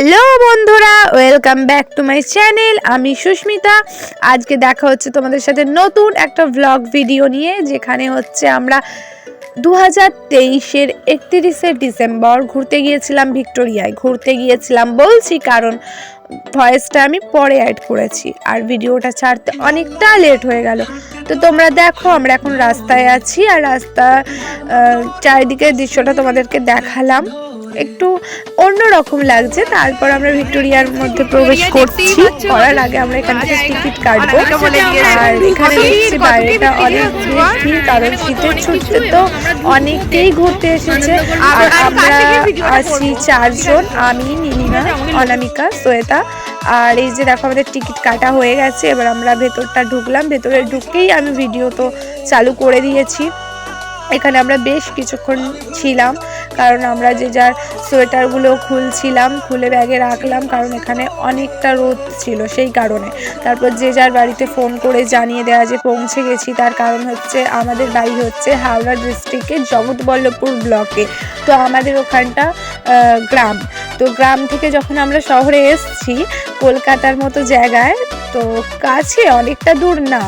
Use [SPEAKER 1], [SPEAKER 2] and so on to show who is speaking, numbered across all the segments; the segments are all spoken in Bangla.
[SPEAKER 1] হ্যালো বন্ধুরা, welcome back to my channel. আমি সুস্মিতা। আজকে দেখা হচ্ছে তোমাদের সাথে নতুন একটা ভ্লগ ভিডিও নিয়ে, যেখানে হচ্ছে আমরা দু হাজার তেইশের একত্রিশে ডিসেম্বর ঘুরতে গিয়েছিলাম ভিক্টোরিয়ায়। ঘুরতে গিয়েছিলাম বলছি কারণ ভয়েসটা আমি পরে অ্যাড করেছি, আর ভিডিওটা ছাড়তে অনেকটা লেট হয়ে গেল। তো তোমরা দেখো, আমরা এখন রাস্তায় আছি, আর রাস্তা চারিদিকের দৃশ্যটা তোমাদেরকে দেখালাম। একটু অন্যরকম লাগছে। তারপর আমরা ভিক্টোরিয়ার মধ্যে প্রবেশ করছি। করার আগে আমরা এখান থেকে টিকিট কাটবো। আর এখানে দেখছি বাইরেটা অনেক ভিড় কারণ শীতের ছুটিতে তো অনেকেই ঘুরতে এসেছে। আর আমরা আছি চারজন আমি নীলিমা অনামিকা শ্বেতা। আর এই যে দেখো আমাদের টিকিট কাটা হয়ে গেছে। এবার আমরা ভেতরটা ঢুকলাম। ভেতরে ঢুকেই আমি ভিডিও তো চালু করে দিয়েছি। এখানে আমরা বেশ কিছুক্ষণ ছিলাম, কারণ আমরা যে যার সোয়েটারগুলো খুলছিলাম, খুলে ব্যাগে রাখলাম, কারণ এখানে অনেকটা রোদ ছিল সেই কারণে। তারপর যে যার বাড়িতে ফোন করে জানিয়ে দেওয়া যে পৌঁছে গেছি, তার কারণ হচ্ছে আমাদের বাড়ি হচ্ছে হাওড়া ডিস্ট্রিক্টের জগৎবল্লভপুর ব্লকে। তো আমাদের ওখানটা গ্রাম। তো গ্রাম থেকে যখন আমরা শহরে এসেছি, কলকাতার মতো জায়গায়, তো কাছে অনেকটা দূর না।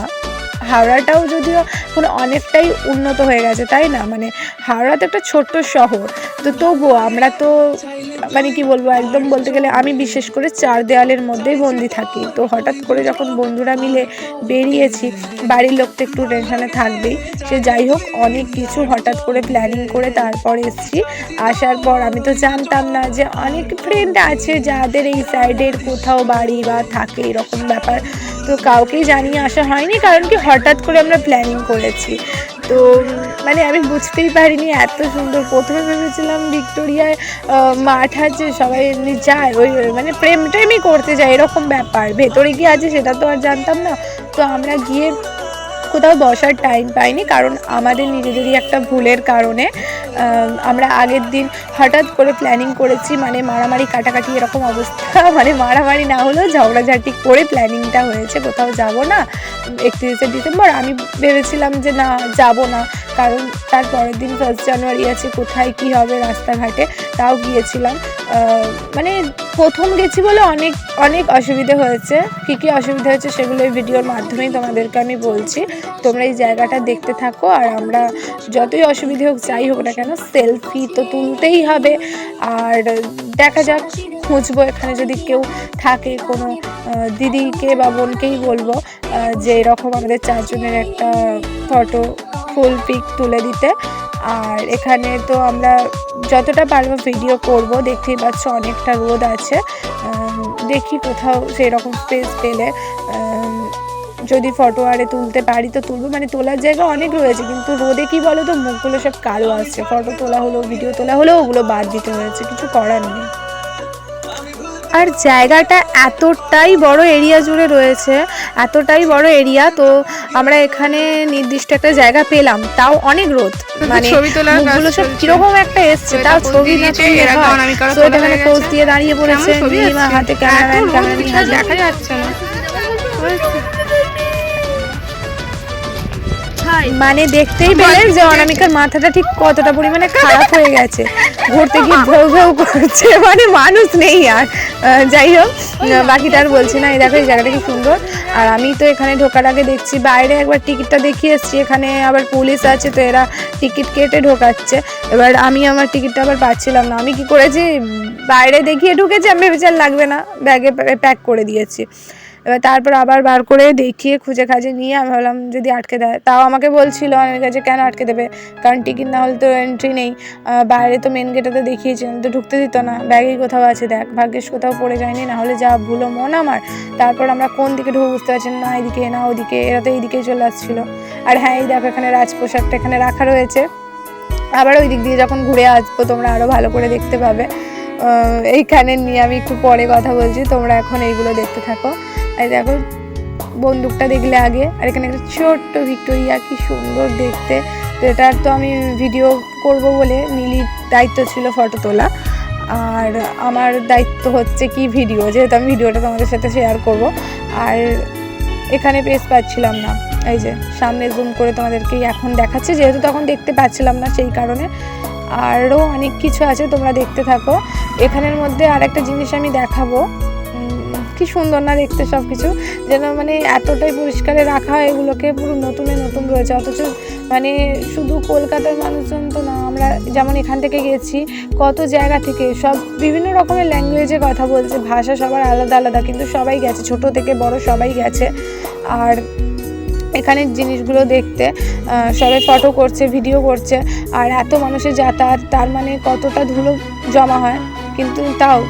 [SPEAKER 1] হাওড়াটাও যদিও এখন অনেকটাই উন্নত হয়ে গেছে, তাই না? মানে হাওড়া তো একটা ছোট্ট শহর, তো তবুও আমরা তো মানে কি বলব, একদম বলতে গেলে আমি বিশেষ করে চার দেওয়ালের মধ্যেই বন্দি থাকি। তো হঠাৎ করে যখন বন্ধুরা মিলে বেরিয়েছি, বাড়ির লোক তো একটু টেনশনে থাকবেই, সে যাই হোক অনেক কিছু হঠাৎ করে প্ল্যানিং করে তারপর এসছি। আসার পর আমি তো জানতাম না যে অনেক ফ্রেন্ড আছে যাদের এই সাইডের কোথাও বাড়ি বা থাকে এরকম ব্যাপার। তো কাউকেই জানিয়ে আসা হয়নি, কারণ কি হঠাৎ করে আমরা প্ল্যানিং করেছি। তো মানে আমি বুঝতেই পারিনি এত সুন্দর। প্রথমে ভেবেছিলাম ভিক্টোরিয়ায় মাঠ আছে, সবাই এমনি যায়, ওই মানে প্রেম টেমই করতে যায় এরকম ব্যাপার। ভেতরে কি আছে, সেটা তো আর জানতাম না। তো আমরা গিয়ে কোথাও বসার টাইম পাইনি, কারণ আমাদের নিজেদেরই একটা ভুলের কারণে আমরা আগের দিন হঠাৎ করে প্ল্যানিং করেছি মানে মারামারি কাটাকাটি এরকম অবস্থা মানে মারামারি না হলেও ঝগড়াঝাটি করে প্ল্যানিংটা হয়েছে, কোথাও যাব না, একত্রিশে ডিসেম্বর। আমি ভেবেছিলাম যে না, যাব না, কারণ তার পরের দিন ফার্স্ট জানুয়ারি আছে, কোথায় কি হবে রাস্তাঘাটে, তাও গিয়েছিলাম। মানে প্রথম গেছি বলে অনেক অনেক অসুবিধে হয়েছে। কী কী অসুবিধা হয়েছে সেগুলো এই ভিডিওর মাধ্যমেই তোমাদেরকে আমি বলছি। তোমরা এই জায়গাটা দেখতে থাকো আর আমরা যতই অসুবিধে হোক যাই হোক না কেন সেলফি তো তুলতেই হবে। আর দেখা যাক, খুঁজবো এখানে যদি কেউ থাকে কোনো দিদিকে বা বোনকেই বলব যে এরকম আমাদের চারজনের একটা ফটো ফুল পিক তুলে দিতে। আর এখানে তো আমরা যতটা পারব ভিডিও করব, দেখতেই পাচ্ছ অনেকটা রোদ আছে। দেখি কোথাও সেরকম স্পেস পেলে। যদি ফটো আরে তুলতে পারি তো তুলবো। মানে তোলার জায়গা অনেক রয়েছে, কিন্তু রোদে কি বলো তো মুখগুলো সব কালো আসছে। ফটো তোলা হলো ভিডিও তোলা হলো, ওগুলো বাদ দিতে হয়েছে। কিছু করার নেই। আর জায়গাটা এতটাই বড় এরিয়া জুড়ে রয়েছে এতটাই বড় এরিয়া তো আমরা এখানে নির্দিষ্ট একটা জায়গা পেলাম তাও অনেক রোদ। মানে
[SPEAKER 2] ছবি তোলারগুলো
[SPEAKER 1] মুখগুলো সব কীরকম একটা এসছে
[SPEAKER 2] তো
[SPEAKER 1] তাও ছবি না তো মানে পোস্ট দিয়ে দাঁড়িয়ে পড়েছে? হাতে ক্যামেরা ক্যামেরা
[SPEAKER 2] দেখা যাচ্ছে না।
[SPEAKER 1] মানে দেখতেই পেলে যে অনামিকার মাথাটা ঠিক কতটা পরিমাণে খারাপ হয়ে গেছে। ঘুরতে গিয়ে ভেউ ভেউ করছে। মানে মানুষ নেই আর। যাই হোক বাকিটা আর বলছি না। এই দেখো এই জায়গাটা কি সুন্দর। আর আমি তো এখানে ঢোকার আগে দেখছি বাইরে একবার টিকিটটা দেখিয়ে এসছি। এখানে আবার পুলিশ আছে তো এরা টিকিট কেটে ঢোকাচ্ছে। এবার আমি আমার টিকিটটা আবার পাচ্ছিলাম না। আমি কি করেছি? বাইরে দেখিয়ে ঢুকেছি। আমি ভেবেছি আর লাগবে না। ব্যাগে প্যাক করে দিয়েছি। এবার তারপর আবার বার করে দেখিয়ে, খুঁজে খাজে নিয়ে আমি ভাবলাম যদি আটকে দেয়। তাও আমাকে বলছিল আমার কাছে, কেন আটকে দেবে? কারণ টিকিট না হলে তো এন্ট্রি নেই। বাইরে তো মেন গেটে তো দেখিয়েছিলাম তো ঢুকতে দিত না। ব্যাগেই কোথাও আছে দেখ, ভাগ্যেস কোথাও পড়ে যায়নি, না হলে যা ভুলো মন আমার। তারপর আমরা কোন দিকে ঢুকে বুঝতে পারছি না এদিকে, না ওদিকে, এরা তো এইদিকেই চলে আসছিল। আর হ্যাঁ এই দেখো এখানে রাজপোশাকটা এখানে রাখা রয়েছে। আবার ওই দিক দিয়ে যখন ঘুরে আসব, তোমরা আরও ভালো করে দেখতে পাবে। এইখানে নিয়ে আমি একটু পরে কথা বলছি, তোমরা এখন এইগুলো দেখতে থাকো। এই দেখো, বন্দুকটা দেখলে আগে, আর এখানে একটা ছোট্ট ভিক্টোরিয়া, কি সুন্দর দেখতে। তো এটার তো আমি ভিডিও করব বলে নীলির দায়িত্ব ছিল ফটো তোলা। আর আমার দায়িত্ব হচ্ছে কি ভিডিও যেহেতু আমি ভিডিওটা তোমাদের সাথে শেয়ার করব। আর এখানে পেস পাচ্ছিলাম না। এই যে, সামনে জুম করে তোমাদেরকে এখন দেখাচ্ছে, যেহেতু তখন দেখতে পাচ্ছিলাম না সেই কারণে। আরও অনেক কিছু আছে, তোমরা দেখতে থাকো। এখানের মধ্যে আর একটা জিনিস আমি দেখাবো। কি সুন্দর না দেখতে সব কিছু যেন মানে এতটাই পরিষ্কারে রাখা হয় এগুলোকে, পুরো নতুনে নতুন রয়েছে। অথচ মানে শুধু কলকাতার মানুষজন তো না, আমরা যেমন এখান থেকে গেছি, কত জায়গা থেকে, সব বিভিন্ন রকমের ল্যাঙ্গুয়েজে কথা বলছে, ভাষা সবার আলাদা আলাদা, কিন্তু সবাই গেছে, ছোট থেকে বড় সবাই গেছে। আর এখানের জিনিসগুলো দেখতে সবাই ফটো করছে ভিডিও করছে, আর এত মানুষের যাতায়াত, তার মানে কতটা ধুলো জমা হয়। কিন্তু তাও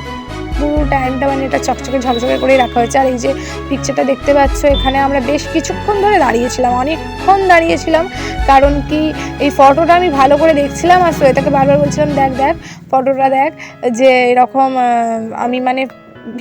[SPEAKER 1] পুরো টাইমটা মানে এটা চকচকে ঝকঝকে করে রাখা হয়েছে। আর এই যে পিকচারটা দেখতে পাচ্ছ, এখানে আমরা বেশ কিছুক্ষণ ধরে দাঁড়িয়েছিলাম, অনেকক্ষণ দাঁড়িয়েছিলাম। কারণ কি, এই ফটোটা আমি ভালো করে দেখছিলাম, আর শ্বেতাকে বারবার বলছিলাম, দেখ দেখ ফটোটা দেখ, যে এরকম আমি মানে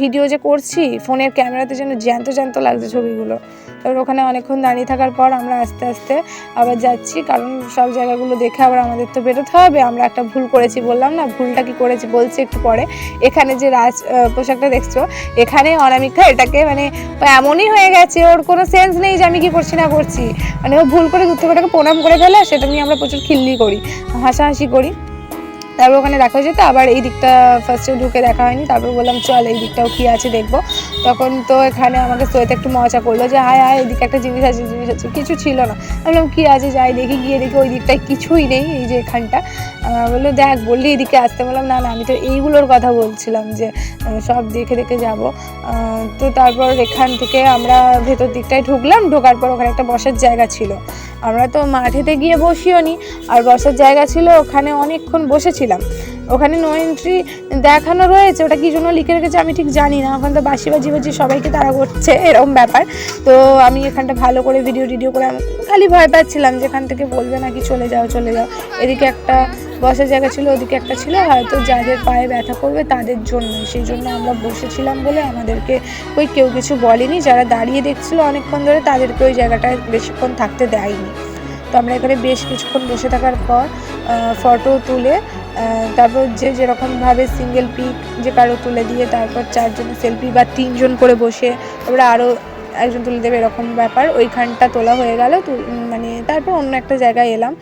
[SPEAKER 1] ভিডিও যে করছি ফোনের ক্যামেরাতে যেন জ্যান্ত জ্যান্ত লাগছে ছবিগুলো। এবার ওখানে অনেকক্ষণ দাঁড়িয়ে থাকার পর আমরা আস্তে আস্তে আবার যাচ্ছি, কারণ সব জায়গাগুলো দেখে আবার আমাদের তো বেরোতে হবে। আমরা একটা ভুল করেছি বললাম না, ভুলটা কি করেছি বলছি একটু পরে। এখানে যে রাজ পোশাকটা দেখছ, এখানে অনামিকা এটাকে মানে এমনই হয়ে গেছে, ওর কোনো সেন্স নেই যে আমি কি করছি না করছি। মানে ও ভুল করে দূর থেকে ওটাকে প্রণাম করে ফেলে সেটা নিয়ে আমরা প্রচুর খিল্লি করি, হাসাহাসি করি। তারপর ওখানে দেখা হয়েছে, তো আবার এই দিকটা ফার্স্টে ঢুকে দেখা হয়নি, তারপর বললাম, চল এই দিকটাও কী আছে দেখব। তখন তো এখানে আমাকে সোয়েতে একটু মজা করল যে, হায় হায়, এদিকে একটা জিনিস আছে জিনিস আছে, কিছু ছিল না। বললাম, কী আছে, যাই দেখি, গিয়ে দেখি ওই দিকটায় কিছুই নেই, এই যে এখানটা। বলল, দেখ, বললি এদিকে আসতে। বললাম, না না, আমি তো এইগুলোর কথা বলছিলাম যে সব দেখে দেখে যাব। তো তারপর এখান থেকে আমরা ভেতর দিকটায় ঢুকলাম, ঢোকার পর ওখানে একটা বসার জায়গা ছিল। আমরা তো মাঠেতে গিয়ে বসিও নি আর বসার জায়গা ছিল ওখানে অনেকক্ষণ বসেছিলাম। ওখানে নো এন্ট্রি দেখানো রয়েছে, ওটা কি জন্য লিখে রেখেছে আমি ঠিক জানি না। ওখানে তো বাসি বাজি বাজি সবাইকে তারা করছে এরকম ব্যাপার। তো আমি এখানটা ভালো করে ভিডিও টিডিও করে খালি ভয় পাচ্ছিলাম যে এখান থেকে বলবে নাকি চলে যাও চলে যাও। এদিকে একটা বসার জায়গা ছিল, ওদিকে একটা ছিল, হয়তো যাদের পায়ে ব্যথা করবে তাদের জন্য সেই জন্য আমরা বসেছিলাম বলে আমাদেরকে ওই কেউ কিছু বলেনি। যারা দাঁড়িয়ে দেখছিল অনেকক্ষণ ধরে তাদেরকে ওই জায়গাটায় বেশিক্ষণ থাকতে দেয়নি। তো আমরা এখানে বেশ কিছুক্ষণ বসে থাকার পর ফটো তুলে তারপর যে যেরকমভাবে সিঙ্গেল পিক যে কারও তুলে দিয়ে তারপর চারজনের সেলফি বা তিনজন করে বসে তারপরে আরও একজন তুলে দেবে এরকম ব্যাপার। ওইখানটা তোলা হয়ে গেল মানে তারপর অন্য একটা জায়গায় এলাম।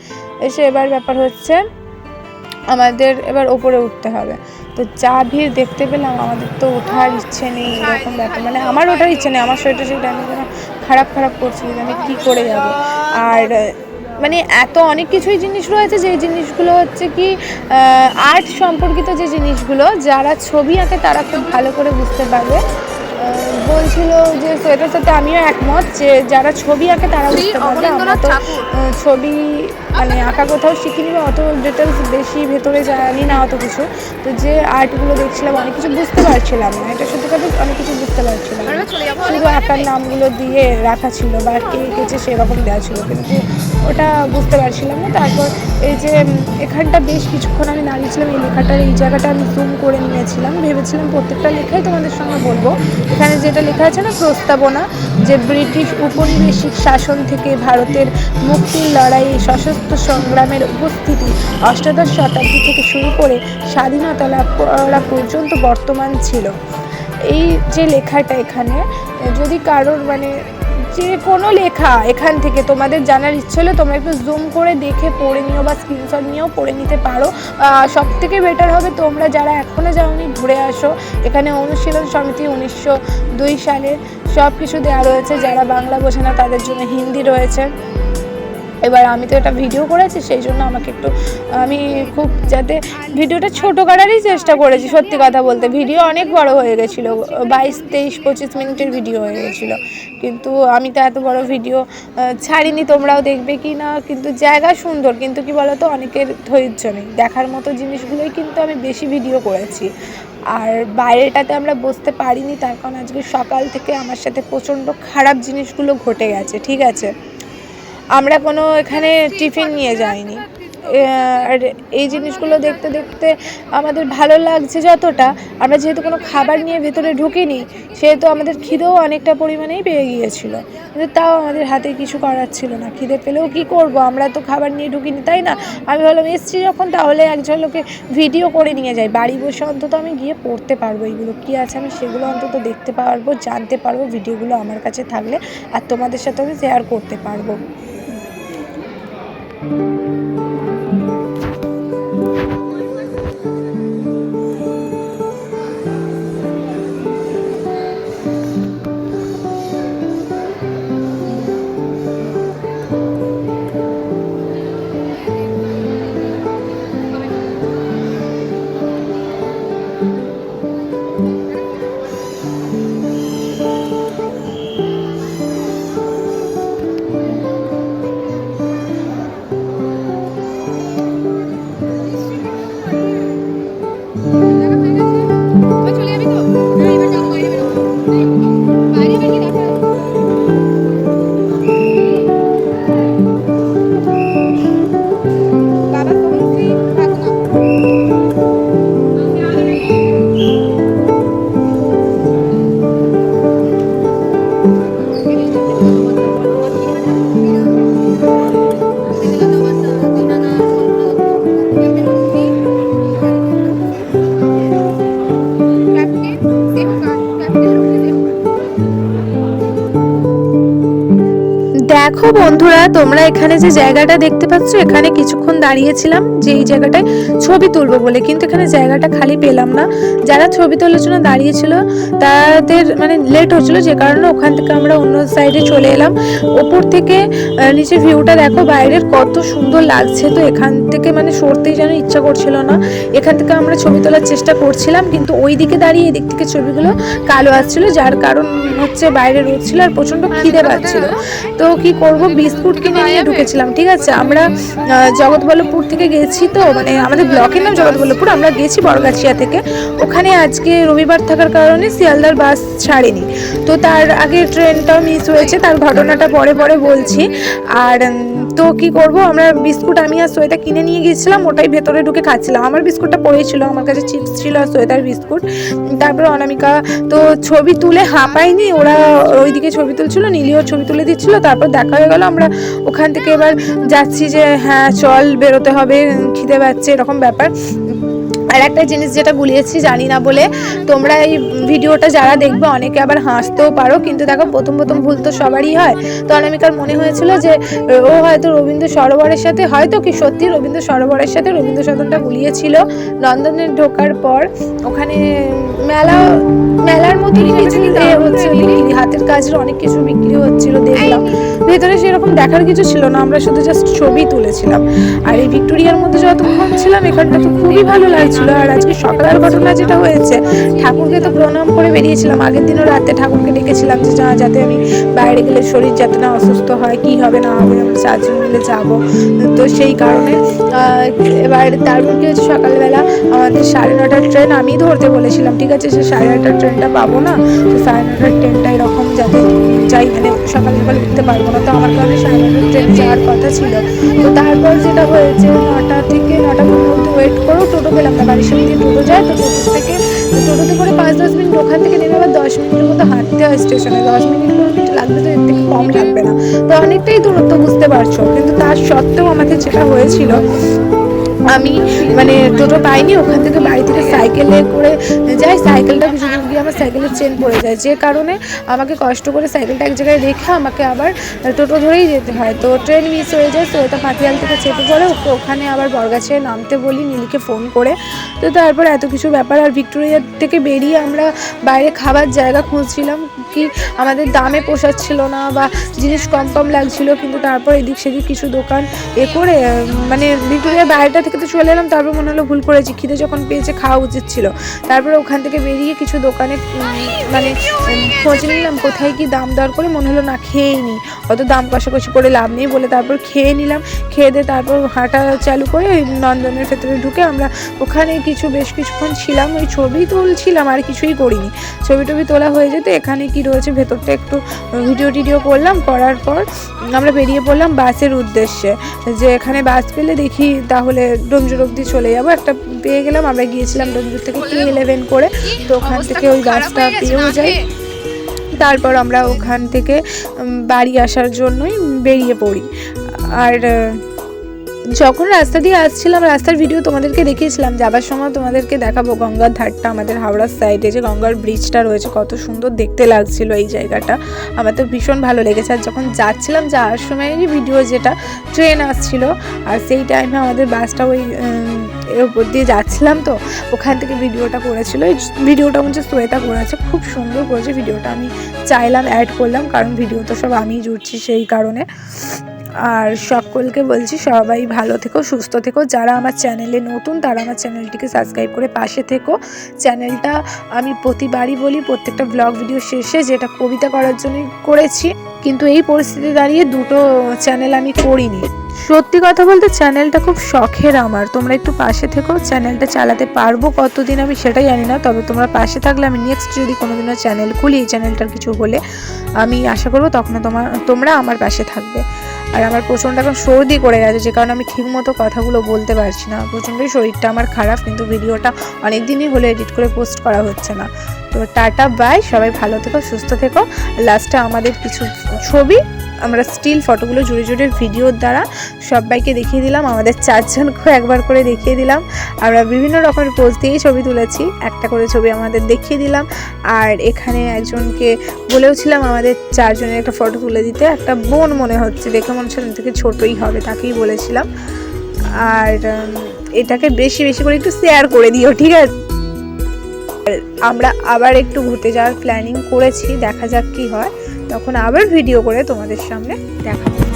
[SPEAKER 1] এসে এবার ব্যাপার হচ্ছে আমাদের এবার ওপরে উঠতে হবে। তো যা ভিড় দেখতে পেলাম, আমাদের তো ওঠার ইচ্ছে নেই এরকম ব্যাপার। মানে আমার ওঠার ইচ্ছে নেই, আমার শরীরটা সেই টাইমে খারাপ খারাপ করছিল আমি কী করে যাব? আর মানে এত অনেক কিছুই জিনিস রয়েছে যে জিনিসগুলো হচ্ছে কি আর্ট সম্পর্কিত যে জিনিসগুলো যারা ছবি আঁকে তারা খুব ভালো করে বুঝতে পারবে। বলছিল যে সোয়েটার সাথে আমিও একমত যে যারা ছবি আঁকে তারা বুঝতে পারবে। ছবি মানে আঁকা কোথাও শিখিনি বা অত ডিটেলস বেশি ভেতরে জানি না অত কিছু। তো যে আর্টগুলো দেখছিলাম অনেক কিছু বুঝতে পারছিলাম না। এটা সত্যি কথা অনেক কিছু বুঝতে পারছিলাম। শুধু আঁকার নামগুলো দিয়ে রাখা ছিল বা কে কেছে সেরকম দেওয়া ছিল কিন্তু ওটা বুঝতে পারছিলাম না। তারপর এই যে এখানটা বেশ কিছুক্ষণ আমি দাঁড়িয়েছিলাম। এই লেখাটার এই জায়গাটা আমি জুম করে নিয়েছিলাম। ভেবেছিলাম প্রত্যেকটা লেখাই তোমাদের সঙ্গে বলব। এখানে যেটা লেখা আছে না প্রস্তাবনা যে ব্রিটিশ উপনিবেশিক শাসন থেকে ভারতের মুক্তির লড়াইয়ে সশস্ত্র সংগ্রামের উপস্থিতি অষ্টাদশ শতাব্দী থেকে শুরু করে স্বাধীনতা লাভ করা পর্যন্ত বর্তমান ছিল। এই যে লেখাটা এখানে, যদি কারোর মানে যে কোনো লেখা এখান থেকে তোমাদের জানার ইচ্ছে হলে তোমরা একটু জুম করে দেখে পড়ে নিও বা স্ক্রিনশট নিয়েও পড়ে নিতে পারো। সব থেকে বেটার হবে তোমরা যারা এখনও যাওনি, ঘুরে আসো। এখানে অনুশীলন সমিতি উনিশশো দুই সালে সব কিছু দেওয়া রয়েছে। যারা বাংলা বোঝে না, তাদের জন্য হিন্দি রয়েছে। এবার আমি তো এটা ভিডিও করেছি, সেই জন্য আমাকে একটু, আমি খুব যাতে ভিডিওটা ছোটো করারই চেষ্টা করেছি, সত্যি কথা বলতে। ভিডিও অনেক বড় হয়ে গেছিল, বাইশ, তেইশ, পঁচিশ মিনিটের ভিডিও হয়ে গেছিল। কিন্তু আমি তো এত বড় ভিডিও ছাড়িনি, তোমরাও দেখবে কি না, কিন্তু জায়গা সুন্দর। কিন্তু কি বলতো, অনেকের ধৈর্য নেই। দেখার মতো জিনিসগুলোই কিন্তু আমি বেশি ভিডিও করেছি। আর বাইরেটাতে আমরা বসতে পারিনি, তার কারণ আজকে সকাল থেকে আমার সাথে প্রচণ্ড খারাপ জিনিসগুলো ঘটে গেছে, ঠিক আছে? আমরা কোনো এখানে টিফিন নিয়ে যাইনি। আর এই জিনিসগুলো দেখতে দেখতে আমাদের ভালো লাগছে যতটা। আমরা যেহেতু কোনো খাবার নিয়ে ভেতরে ঢুকিনি, সেহেতু আমাদের খিদেও অনেকটা পরিমাণেই পেয়ে গিয়েছিল। কিন্তু তাও আমাদের হাতে কিছু করার ছিল না। খিদে পেলেও কি করব? আমরা তো খাবার নিয়ে ঢুকিনি, তাই না? আমি ভাবলাম, এসছি যখন তাহলে একজন লোকে ভিডিও করে নিয়ে যাই। বাড়ি বসে অন্তত আমি গিয়ে পড়তে পারব এইগুলো। কী আছে আমি সেগুলো অন্তত দেখতে পারব, জানতে পারব, ভিডিওগুলো আমার কাছে থাকলে। আর তোমাদের সাথে আমি শেয়ার করতে পারব। thank you তোমরা এখানে যে জায়গাটা দেখতে পাচ্ছ, এখানে কিছুক্ষণ দাঁড়িয়েছিলাম যে এই জায়গাটায় ছবি তুলবো বলে। কিন্তু এখানে জায়গাটা খালি পেলাম না। যারা ছবি তোলার জন্য দাঁড়িয়েছিল, তাদের মানে লেট হচ্ছিল, যে কারণে ওখান থেকে আমরা অন্য সাইডে চলে এলাম। ওপর থেকে নিচে ভিউটা দেখো, বাইরের কত সুন্দর লাগছে তো। এখান থেকে মানে সরতেই যেন ইচ্ছা করছিল না। এখান থেকে আমরা ছবি তোলার চেষ্টা করছিলাম, কিন্তু ওই দিকে দাঁড়িয়ে এদিক থেকে ছবিগুলো কালো আসছিল, যার কারণ হচ্ছে বাইরে রোদ ছিল আর প্রচণ্ড খিদে পাচ্ছিল। তো কি করব? বিস্কুট কিনে নিয়ে ঢুকেছিলাম ঠিক আছে? আমরা জগৎবল্লভপুর থেকে গেছি তো মানে আমাদের ব্লকের নাম জগৎবল্লভপুর আমরা গেছি বরগাছিয়া থেকে। ওখানে আজকে রবিবার থাকার কারণে শিয়ালদার বাস ছাড়েনি। তো তার আগে ট্রেনটাও মিস হয়েছে তার ঘটনাটা পরে পরে বলছি। আর তো কি করব আমরা বিস্কুট আমি আর সোয়েটা কিনে নিয়ে গিয়েছিলাম ওটাই ভেতরে ঢুকে খাচ্ছিলাম। আমার বিস্কুটটা পড়েছিল আমার কাছে চিপস ছিল আর সোয়েটার বিস্কুট। তারপরে অনামিকা তো ছবি তুলে হাঁপায়নি ওরা ওইদিকে ছবি তুলছিল নীলিও ছবি তুলে দিচ্ছিল তারপর দেখা হয়ে গেলো আমরা ওখান থেকে এবার যাচ্ছি যে হ্যাঁ চল বেরোতে হবে খিদে পাচ্ছে এরকম ব্যাপার। আর একটা জিনিস যেটা গুলিয়েছি জানি না বলে তোমরা এই ভিডিওটা যারা দেখবে অনেকে আবার হাসতেও পারো কিন্তু দেখো প্রথম প্রথম ভুল তো সবারই হয়। তো অনামিকার মনে হয়েছিল যে ও হয়তো রবীন্দ্র সরোবরের সাথে হয়তো কি সত্যি রবীন্দ্র সরোবরের সাথে রবীন্দ্র সদনটা গুলিয়েছিল নন্দনে ঢোকার পর ওখানে মেলা মেলার মতো কিছু হচ্ছে হাতের কাজের অনেক কিছু বিক্রি হচ্ছিল দেখলাম। ভেতরে সেরকম দেখার কিছু ছিল না আমরা শুধু জাস্ট ছবি তুলেছিলাম। আর এই ভিক্টোরিয়ার মধ্যে যতক্ষণ ছিলাম এখানটা তো খুবই ভালো লাগছিল আর আজকে সকালের ঘটনা যেটা হয়েছে, ঠাকুরকে তো প্রণাম করে বেরিয়েছিলাম। আগের দিনও রাতে ঠাকুরকে ডেকেছিলাম যে যাতে আমি বাইরে গেলে শরীর যাতে না অসুস্থ হয়, কি হবে না হবে, আমরা চারজন মিলে যাব। তো সেই কারণে এবার তারপর কি হচ্ছে সকালবেলা আমাদের সাড়ে নটার ট্রেন, আমি ধরতে বলেছিলাম, ঠিক আছে, সে সাড়ে নটার ট্রেনটা পাবো না, তো সাড়ে নটার ট্রেনটা এরকম যাতে যাই মানে সকাল সকাল উঠতে পারব না। তো আমার কারণে সাড়ে নটার ট্রেন যাওয়ার কথা ছিল। তো তারপর যেটা হয়েছে, নটা থেকে নটা পর্যন্ত ওয়েট করো টোটো পেলাম না। বাড়ির সামনে দিয়ে টোটো যায়, তো টোটো থেকে টোটোতে করে পাঁচ দশ মিনিট ওখান থেকে নেমে আবার দশ মিনিটের মতো হাঁটতে হয় স্টেশনে। দশ মিনিট পনেরো মিনিট লাগবে তো এর থেকে কম লাগবে না। তো অনেকটাই দূরত্ব বুঝতে পারছ, কিন্তু তার সত্ত্বেও আমাদের যেটা হয়েছিল আমি মানে টোটো পাইনি, ওখান থেকে বাড়ি থেকে সাইকেলে করে যাই। সাইকেলটা কিছু গিয়ে আমার সাইকেলের চেন পড়ে যায়। যে কারণে আমাকে কষ্ট করে সাইকেলটা এক জায়গায় রেখে আমাকে আবার টোটো ধরেই যেতে হয়। তো ট্রেন মিস হয়ে যায়, তো এটা পাতিয়াল থেকে চেপে পড়ে ওকে ওখানে আবার বরগাছে নামতে বলি, নীলিকে ফোন করে। তো তারপর এত কিছু ব্যাপার, আর ভিক্টোরিয়ার থেকে বেরিয়ে আমরা বাইরে খাবার জায়গা খুঁজছিলাম কি আমাদের দামে পোষাচ্ছিল না বা জিনিস কম কম লাগছিল, কিন্তু তারপর এদিক সেদিক কিছু দোকান এ করে মানে ভিক্টোরিয়ার বাইরেটা থেকে তো চলে এলাম, তারপর মনে হলো ভুল করেছি। খিদে যখন পেয়েছে খাওয়া উচিত ছিল। তারপরে ওখান থেকে বেরিয়ে কিছু দোকানে মানে খোঁজ নিলাম, কোথায় কি দাম দর করে মনে হলো না, খেয়েই নি। অত দাম কষাকষি করে লাভ নেই বলে তারপর খেয়ে নিলাম, খেয়ে দিয়ে তারপর হাঁটা চালু করে ওই নন্দনের ভেতরে ঢুকে আমরা ওখানে কিছু, বেশ কিছুক্ষণ ছিলাম, ওই ছবি তুলছিলাম, আর কিছুই করিনি। ছবি টবি তোলা হয়ে যেতে এখানে কি রয়েছে ভেতরটা একটু ভিডিও টিডিও করলাম, করার পর আমরা বেরিয়ে পড়লাম বাসের উদ্দেশ্যে। যে এখানে বাস পেলে দেখি তাহলে ডোমজুর অব্দি চলে যাব। একটা পেয়ে গেলাম আমরা গিয়েছিলাম ডোমজুর থেকে টি ইলেভেন করে। তো ওখান থেকে ওই গাছটা পেয়েও যাই। তারপর আমরা ওখান থেকে বাড়ি আসার জন্যই বেরিয়ে পড়ি। আর যখন রাস্তা দিয়ে আসছিলাম, রাস্তার ভিডিও তোমাদেরকে দেখিয়েছিলাম, যাবার সময় তোমাদেরকে দেখাবো গঙ্গার ধারটা আমাদের হাওড়ার সাইডে যে গঙ্গার ব্রিজটা রয়েছে, কত সুন্দর দেখতে লাগছিল এই জায়গাটা। আমার তো ভীষণ ভালো লেগেছে। আর যখন যাচ্ছিলাম, যাওয়ার সময়ই ভিডিও যেটা ট্রেন আসছিল, আর সেই টাইমে আমাদের বাসটা ওই এর উপর দিয়ে যাচ্ছিলাম তো, ওখান থেকে ভিডিওটা করেছিল। ভিডিওটা হচ্ছে শ্বেতা করেছে, খুব সুন্দর করেছে ভিডিওটা আমি চাইলাম অ্যাড করলাম, কারণ ভিডিও তো সব আমিই জুড়ছি সেই কারণে। আর সকলকে বলছি, সবাই ভালো থেকো, সুস্থ থেকো। যারা আমার চ্যানেলে নতুন, তারা আমার চ্যানেলটিকে সাবস্ক্রাইব করে পাশে থেকো। চ্যানেলটা আমি প্রতিবারই বলি, প্রত্যেকটা ব্লগ ভিডিও শেষে যেটা কবিতা করার জন্যই করেছি, কিন্তু এই পরিস্থিতি দাঁড়িয়ে দুটো চ্যানেল আমি করিনি। সত্যি কথা বলতে চ্যানেলটা খুব শখের আমার। তোমরা একটু পাশে থেকো চ্যানেলটা চালাতে পারব কতদিন আমি সেটা জানি না, তবে তোমরা পাশে থাকলে আমি নেক্সট যদি কোনোদিনও চ্যানেল খুলি, এই চ্যানেলটার কিছু হলে, আমি আশা করব তখন তোমার তোমরা আমার পাশে থাকবে। আর আমার প্রচণ্ড এখন সর্দি করে গেছে, যে কারণে আমি ঠিকমতো কথাগুলো বলতে পারছি না। প্রচণ্ডই শরীরটা আমার খারাপ, কিন্তু ভিডিওটা অনেক দিনই হলো এডিট করে পোস্ট করা হচ্ছে না। তো টাটা, বাই, সবাই ভালো থেকো, সুস্থ থেকো। লাস্টে আমাদের কিছু ছবি আমরা স্টিল ফটোগুলো জুড়ে জুড়ে ভিডিওর দ্বারা সবাইকে দেখিয়ে দিলাম, আমাদের চারজনকেও একবার করে দেখিয়ে দিলাম। আমরা বিভিন্ন রকমের পোজ দিয়েই ছবি তুলেছি, একটা করে ছবি আমাদের দেখিয়ে দিলাম। আর এখানে একজনকে বলেওছিলাম আমাদের চারজনের একটা ফটো তুলে দিতে, একটা বোন মনে হচ্ছে, দেখে মনে হচ্ছে থেকে ছোটই হবে, তাকেই বলেছিলাম। আর এটাকে বেশি বেশি করে একটু শেয়ার করে দিও, ঠিক আছে? আমরা আবার একটু ঘুরতে যাওয়ার প্ল্যানিং করেছি, দেখা যাক কি হয়। তখন আবার ভিডিও করে তোমাদের সামনে দেখাবো।